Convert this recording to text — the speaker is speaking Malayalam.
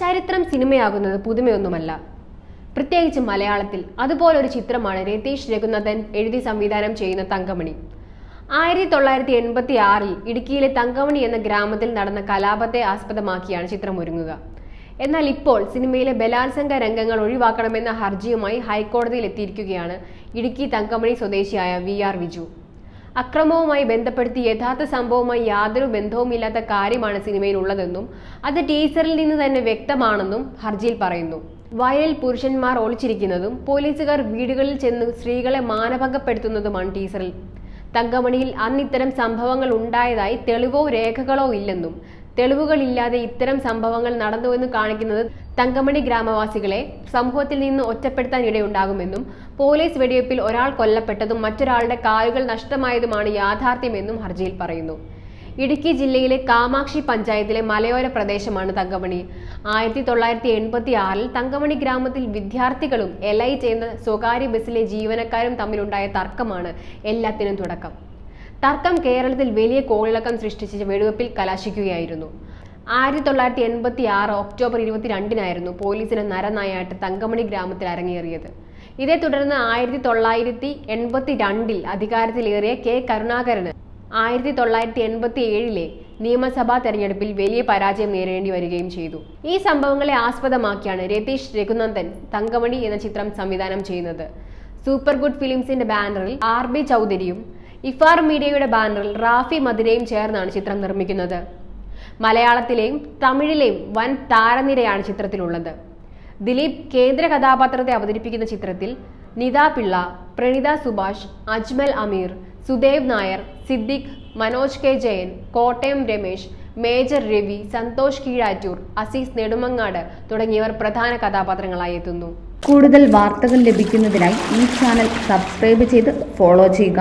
ചരിത്രം സിനിമയാകുന്നത് പുതുമയൊന്നുമല്ല. പ്രത്യേകിച്ച് മലയാളത്തിൽ അതുപോലൊരു ചിത്രമാണ് രതീഷ് രഘുനാഥൻ എഴുതി സംവിധാനം ചെയ്യുന്ന തങ്കമണി. ആയിരത്തി തൊള്ളായിരത്തി എൺപത്തി ആറിൽ ഇടുക്കിയിലെ തങ്കമണി എന്ന ഗ്രാമത്തിൽ നടന്ന കലാപത്തെ ആസ്പദമാക്കിയാണ് ചിത്രം ഒരുങ്ങുക എന്നാൽ ഇപ്പോൾ സിനിമയിലെ ബലാത്സംഗ രംഗങ്ങൾ ഒഴിവാക്കണമെന്ന ഹർജിയുമായി ഹൈക്കോടതിയിൽ എത്തിയിരിക്കുകയാണ് ഇടുക്കി തങ്കമണി സ്വദേശിയായ വി ആർ വിജു. അക്രമവുമായി ബന്ധപ്പെടുത്തി യഥാർത്ഥ സംഭവവുമായി യാതൊരു ബന്ധവുമില്ലാത്ത കാര്യമാണ് സിനിമയിൽ ഉള്ളതെന്നും അത് ടീസറിൽ നിന്ന് തന്നെ വ്യക്തമാണെന്നും ഹർജിയിൽ പറയുന്നു. വയലിൽ പുരുഷന്മാർ ഒളിച്ചിരിക്കുന്നതും പോലീസുകാർ വീടുകളിൽ ചെന്ന് സ്ത്രീകളെ മാനഭംഗപ്പെടുത്തുന്നതുമാണ് ടീസറിൽ. തങ്കമണിയിൽ അന്നിത്തരം സംഭവങ്ങൾ ഉണ്ടായതായി തെളിവോ രേഖകളോ ഇല്ലെന്നും തെളിവുകളില്ലാതെ ഇത്തരം സംഭവങ്ങൾ നടന്നുവെന്ന് കാണിക്കുന്നത് തങ്കമണി ഗ്രാമവാസികളെ സമൂഹത്തിൽ നിന്ന് ഒറ്റപ്പെടുത്താൻ ഇടയുണ്ടാകുമെന്നും പോലീസ് വെടിവയ്പിൽ ഒരാൾ കൊല്ലപ്പെട്ടതും മറ്റൊരാളുടെ കാലുകൾ നഷ്ടമായതുമാണ് യാഥാർത്ഥ്യമെന്നും ഹർജിയിൽ പറയുന്നു. ഇടുക്കി ജില്ലയിലെ കാമാക്ഷി പഞ്ചായത്തിലെ മലയോര പ്രദേശമാണ് തങ്കമണി. ആയിരത്തി തൊള്ളായിരത്തി എൺപത്തി ആറിൽ തങ്കമണി ഗ്രാമത്തിൽ വിദ്യാർത്ഥികളും എൽ ഐ ചെയ്യുന്ന സ്വകാര്യ ബസ്സിലെ ജീവനക്കാരും തമ്മിലുണ്ടായ തർക്കമാണ് എല്ലാത്തിനും തുടക്കം. തർക്കം കേരളത്തിൽ വലിയ കോളിളക്കം സൃഷ്ടിച്ച് വെടിവെപ്പിൽ കലാശിക്കുകയായിരുന്നു. ആയിരത്തി തൊള്ളായിരത്തി എൺപത്തി ആറ് ഒക്ടോബർ ഇരുപത്തിരണ്ടിനായിരുന്നു പോലീസിന് നരനായാട്ട് തങ്കമണി ഗ്രാമത്തിൽ അരങ്ങേറിയത്. ഇതേ തുടർന്ന് ആയിരത്തി തൊള്ളായിരത്തി എൺപത്തി രണ്ടിൽ അധികാരത്തിലേറിയ കെ കരുണാകരന് ആയിരത്തി തൊള്ളായിരത്തി എൺപത്തി ഏഴിലെ നിയമസഭാ തെരഞ്ഞെടുപ്പിൽ വലിയ പരാജയം നേരിടേണ്ടി വരികയും ചെയ്തു. ഈ സംഭവങ്ങളെ ആസ്പദമാക്കിയാണ് രതീഷ് രഘുനന്ദൻ തങ്കമണി എന്ന ചിത്രം സംവിധാനം ചെയ്യുന്നത്. സൂപ്പർ ഗുഡ് ഫിലിംസിന്റെ ബാനറിൽ ആർ ബി ചൗധരിയും ഇഫാർ മീഡിയയുടെ ബാനറിൽ റാഫി മദിനയും ചേർന്നാണ് ചിത്രം നിർമ്മിക്കുന്നത്. മലയാളത്തിലെയും തമിഴിലെയും വൻ താരനിരയാണ് ചിത്രത്തിലുള്ളത്. ദിലീപ് കേന്ദ്ര കഥാപാത്രത്തെ അവതരിപ്പിക്കുന്ന ചിത്രത്തിൽ നിത പിള്ള പ്രണിത സുഭാഷ് അജ്മൽ അമീർ സുദേവ് നായർ സിദ്ദിഖ് മനോജ് കെ ജയൻ കോട്ടയം രമേശ് മേജർ രവി സന്തോഷ് കീഴാറ്റൂർ അസീസ് നെടുമങ്ങാട് തുടങ്ങിയവർ പ്രധാന കഥാപാത്രങ്ങളായി എത്തുന്നു. കൂടുതൽ വാർത്തകൾ ലഭിക്കുന്നതിനായി ഈ ചാനൽ സബ്സ്ക്രൈബ് ചെയ്ത് ഫോളോ ചെയ്യുക.